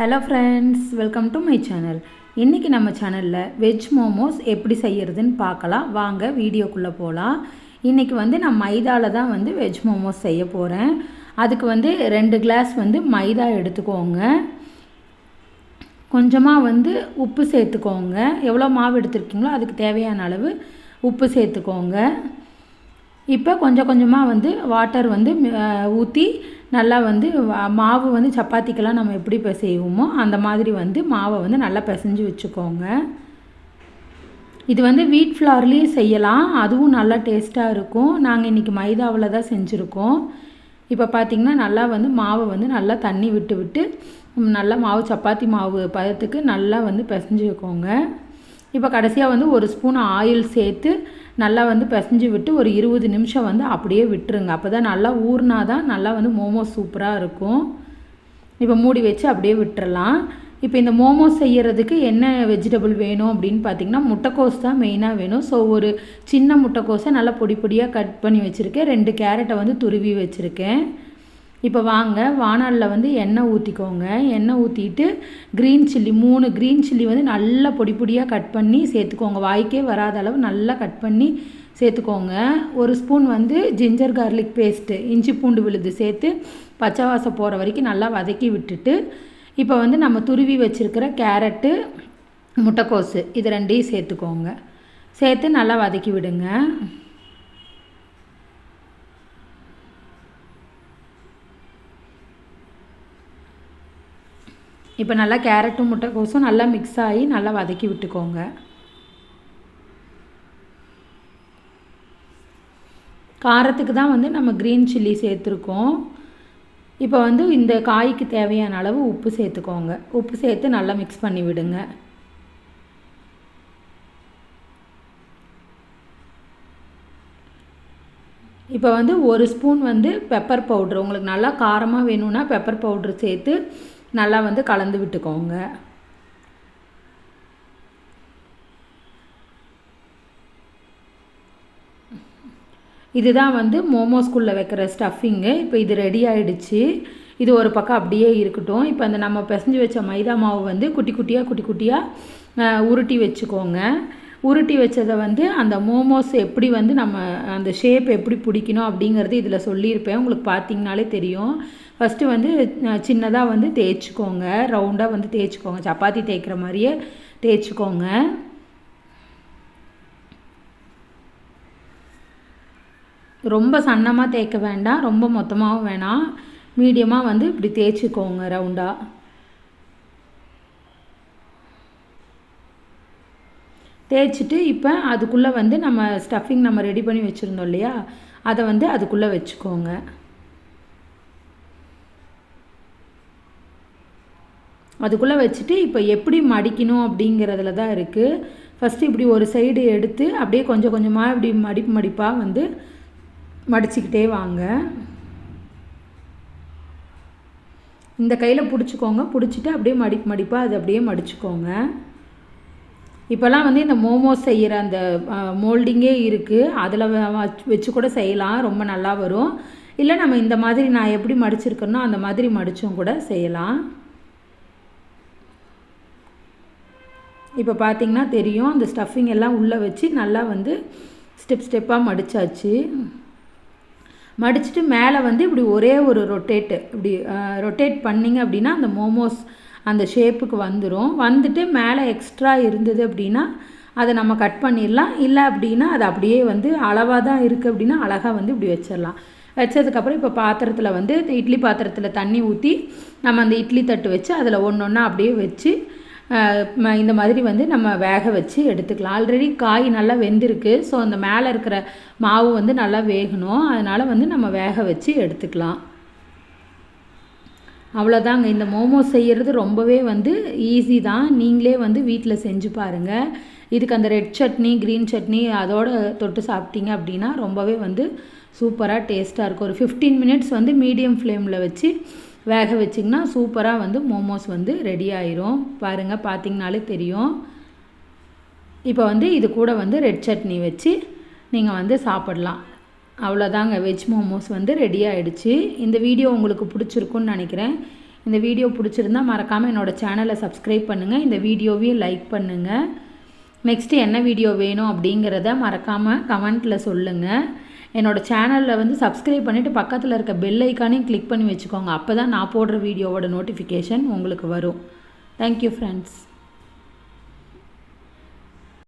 Hello friends welcome to my channel இன்றைக்கி நம்ம சேனலில் வெஜ் மோமோஸ் எப்படி செய்கிறதுன்னு பார்க்கலாம். வாங்க வீடியோக்குள்ளே போகலாம் இன்றைக்கி வந்து நான் மைதாவில் தான் வந்து வெஜ் மோமோஸ் செய்ய போகிறேன் அதுக்கு வந்து ரெண்டு கிளாஸ் வந்து மைதா எடுத்துக்கோங்க. கொஞ்சமாக வந்து உப்பு சேர்த்துக்கோங்க. எவ்வளோ மாவு எடுத்துருக்கீங்களோ அதுக்கு தேவையான அளவு உப்பு சேர்த்துக்கோங்க. இப்போ கொஞ்சம் கொஞ்சமாக வந்து வாட்டர் வந்து ஊற்றி நல்லா வந்து மாவு வந்து சப்பாத்திக்கெல்லாம் நம்ம எப்படி செய்வோமோ அந்த மாதிரி வந்து மாவை வந்து நல்லா பிசைஞ்சு வச்சுக்கோங்க. இது வந்து வீட் ஃப்ளார்லேயும் செய்யலாம். அதுவும் நல்லா டேஸ்ட்டாக இருக்கும். நாங்கள் இன்றைக்கி மைதாவில் தான் செஞ்சுருக்கோம். இப்போ பார்த்திங்கன்னா நல்லா வந்து மாவை வந்து நல்லா தண்ணி விட்டு விட்டு நல்லா மாவு சப்பாத்தி மாவு பதத்துக்கு நல்லா வந்து பிசைஞ்சுக்கோங்க இப்போ கடைசியாக வந்து ஒரு ஸ்பூன் ஆயில் சேர்த்து நல்லா வந்து பிசைஞ்சு விட்டு ஒரு இருபது நிமிஷம் வந்து அப்படியே விட்டுருங்க. அப்போ தான் நல்லா ஊறினா தான் நல்லா வந்து மோமோஸ் சூப்பராக இருக்கும். இப்போ மூடி வச்சு அப்படியே விட்டுறலாம். இப்போ இந்த மோமோஸ் செய்கிறதுக்கு என்ன வெஜிடபிள் வேணும் அப்படின்னு பார்த்தீங்கன்னா முட்டைக்கோஸ் தான் மெயினாக வேணும். ஸோ ஒரு சின்ன முட்டைக்கோஸை நல்லா பொடி பொடியாக கட் பண்ணி வச்சுருக்கேன். ரெண்டு கேரட்டை வந்து துருவி வச்சுருக்கேன். இப்போ வாங்க வானலில் வந்து எண்ணெய் ஊற்றிக்கோங்க எண்ணெய் ஊற்றிட்டு க்ரீன் சில்லி மூணு க்ரீன் சில்லி வந்து நல்லா பொடி பொடியாக கட் பண்ணி சேர்த்துக்கோங்க. வாய்க்கே வராத அளவு நல்லா கட் பண்ணி சேர்த்துக்கோங்க. ஒரு ஸ்பூன் வந்து ஜிஞ்சர் கார்லிக் பேஸ்ட்டு இஞ்சி பூண்டு விழுது சேர்த்து பச்சை வாசம் போகிற வரைக்கும் நல்லா வதக்கி விட்டுட்டு இப்போ வந்து நம்ம துருவி வச்சுருக்கிற கேரட்டு முட்டைக்கோஸு இது ரெண்டையும் சேர்த்துக்கோங்க. சேர்த்து நல்லா வதக்கி விடுங்க. இப்போ நல்லா கேரட்டும் முட்டைக்கோசும் நல்லா மிக்ஸ் ஆகி நல்லா வதக்கி விட்டுக்கோங்க. காரத்துக்கு தான் வந்து நம்ம க்ரீன் சில்லி சேர்த்துருக்கோம். இப்போ வந்து இந்த காய்க்கு தேவையான அளவு உப்பு சேர்த்துக்கோங்க. உப்பு சேர்த்து நல்லா மிக்ஸ் பண்ணி விடுங்க. இப்போ வந்து ஒரு ஸ்பூன் வந்து பெப்பர் பவுட்ரு உங்களுக்கு நல்லா காரமாக வேணும்னா பெப்பர் பவுட்ரு சேர்த்து நல்லா வந்து கலந்து விட்டுக்கோங்க. இதுதான் வந்து மோமோஸ்குள்ளே வைக்கிற ஸ்டஃபிங்கு இப்போ இது ரெடி ஆயிடுச்சு. இது ஒரு பக்கம் அப்படியே இருக்கட்டும். இப்போ அந்த நம்ம பிசைஞ்சு வச்ச மைதா மாவு வந்து குட்டி குட்டியாக குட்டி குட்டியாக உருட்டி வச்சுக்கோங்க. உருட்டி வச்சதை வந்து அந்த மோமோஸ் எப்படி வந்து நம்ம அந்த ஷேப் எப்படி பிடிக்கணும் அப்படிங்கிறது இதில் சொல்லியிருப்பேன். உங்களுக்கு பார்த்தீங்கனாலே தெரியும். ஃபஸ்ட்டு வந்து சின்னதாக வந்து தேய்ச்சிக்கோங்க. ரவுண்டாக வந்து தேய்ச்சிக்கோங்க. சப்பாத்தி தேய்க்கிற மாதிரியே தேய்ச்சிக்கோங்க. ரொம்ப சன்னமாக தேய்க்க வேண்டாம். ரொம்ப மொத்தமாகவும் வேணாம். மீடியமாக வந்து இப்படி தேய்ச்சிக்கோங்க ரவுண்டாக தேய்ச்சிட்டு இப்போ அதுக்குள்ளே வந்து நம்ம ஸ்டஃபிங் நம்ம ரெடி பண்ணி வச்சுருந்தோம் இல்லையா? அதை வந்து அதுக்குள்ளே வச்சுக்கோங்க. அதுக்குள்ளே வச்சுட்டு இப்போ எப்படி மடிக்கணும் அப்படிங்கிறதுல தான் இருக்குது ஃபஸ்ட்டு இப்படி ஒரு சைடு எடுத்து அப்படியே கொஞ்சம் கொஞ்சமாக இப்படி மடிப்பு மடிப்பாக வந்து மடிச்சுக்கிட்டே வாங்க. இந்த கையில் பிடிச்சிக்கோங்க. பிடிச்சிட்டு அப்படியே மடிப்பு மடிப்பாக அது அப்படியே மடிச்சுக்கோங்க. இப்போல்லாம் வந்து இந்த மோமோஸ் செய்கிற அந்த மோல்டிங்கே இருக்குது அதில் வச்சு கூட செய்யலாம். ரொம்ப நல்லா வரும். இல்லை நம்ம இந்த மாதிரி நான் எப்படி மடிச்சிருக்கேனோ அந்த மாதிரி மடித்தும் கூட செய்யலாம். இப்போ பார்த்தீங்கன்னா தெரியும் அந்த ஸ்டஃபிங் எல்லாம் உள்ளே வச்சு நல்லா வந்து ஸ்டெப் ஸ்டெப்பாக மடிச்சாச்சு. மடிச்சுட்டு மேலே வந்து இப்படி ஒரே ஒரு ரொட்டேட்டு இப்படி ரொட்டேட் பண்ணிங்க அப்படின்னா அந்த மோமோஸ் அந்த ஷேப்புக்கு வந்துடும் வந்துட்டு மேலே எக்ஸ்ட்ரா இருந்தது அப்படின்னா அதை நம்ம கட் பண்ணிடலாம். இல்லை அப்படின்னா அது அப்படியே வந்து அளவாக தான் இருக்குது அப்படின்னா அழகாக வந்து இப்படி வச்சிடலாம். வச்சதுக்கப்புறம் இப்போ பாத்திரத்தில் வந்து இட்லி பாத்திரத்தில் தண்ணி ஊற்றி நம்ம அந்த இட்லி தட்டு வச்சு அதில் ஒன்று ஒன்றா அப்படியே வச்சு ம- இந்த மாதிரி வந்து நம்ம வேக வச்சு எடுத்துக்கலாம். ஆல்ரெடி காய் நல்லா வெந்திருக்கு. ஸோ அந்த மேலே இருக்கிற மாவு வந்து நல்லா வேகணும். அதனால் வந்து நம்ம வேக வச்சு எடுத்துக்கலாம். அவ்வளோதாங்க இந்த மோமோஸ் செய்கிறது ரொம்பவே வந்து ஈஸி தான். நீங்களே வந்து வீட்டில் செஞ்சு பாருங்கள் இதுக்கு அந்த ரெட் சட்னி க்ரீன் சட்னி அதோட தொட்டு சாப்பிட்டீங்க அப்படின்னா ரொம்பவே வந்து சூப்பராக டேஸ்ட்டாக இருக்கும். ஒரு ஃபிஃப்டீன் மினிட்ஸ் வந்து மீடியம் ஃப்ளேமில் வச்சு வேக வச்சிங்கன்னா சூப்பராக வந்து மோமோஸ் வந்து ரெடி ஆயிரும். பாருங்கள் பார்த்தீங்கனாலே தெரியும். இப்போ வந்து இது கூட வந்து ரெட் சட்னி வச்சு நீங்கள் வந்து சாப்பிடலாம். அவ்வளோதாங்க வெஜ் மோமோஸ் வந்து ரெடி ஆகிடுச்சு இந்த வீடியோ உங்களுக்கு பிடிச்சிருக்குன்னு நினைக்கிறேன். இந்த வீடியோ பிடிச்சிருந்தா மறக்காமல் என்னோடய சேனலை சப்ஸ்கிரைப் பண்ணுங்கள் இந்த வீடியோவையும் லைக் பண்ணுங்கள் நெக்ஸ்ட்டு என்ன வீடியோ வேணும் அப்படிங்கிறத மறக்காமல் கமெண்ட்டில் சொல்லுங்கள் என்னோடய சேனலில் வந்து சப்ஸ்கிரைப் பண்ணிவிட்டு பக்கத்தில் இருக்க பெல் ஐக்கானையும் கிளிக் பண்ணி வச்சுக்கோங்க. அப்போ தான் நான் போடுற வீடியோவோட நோட்டிஃபிகேஷன் உங்களுக்கு வரும். Thank you friends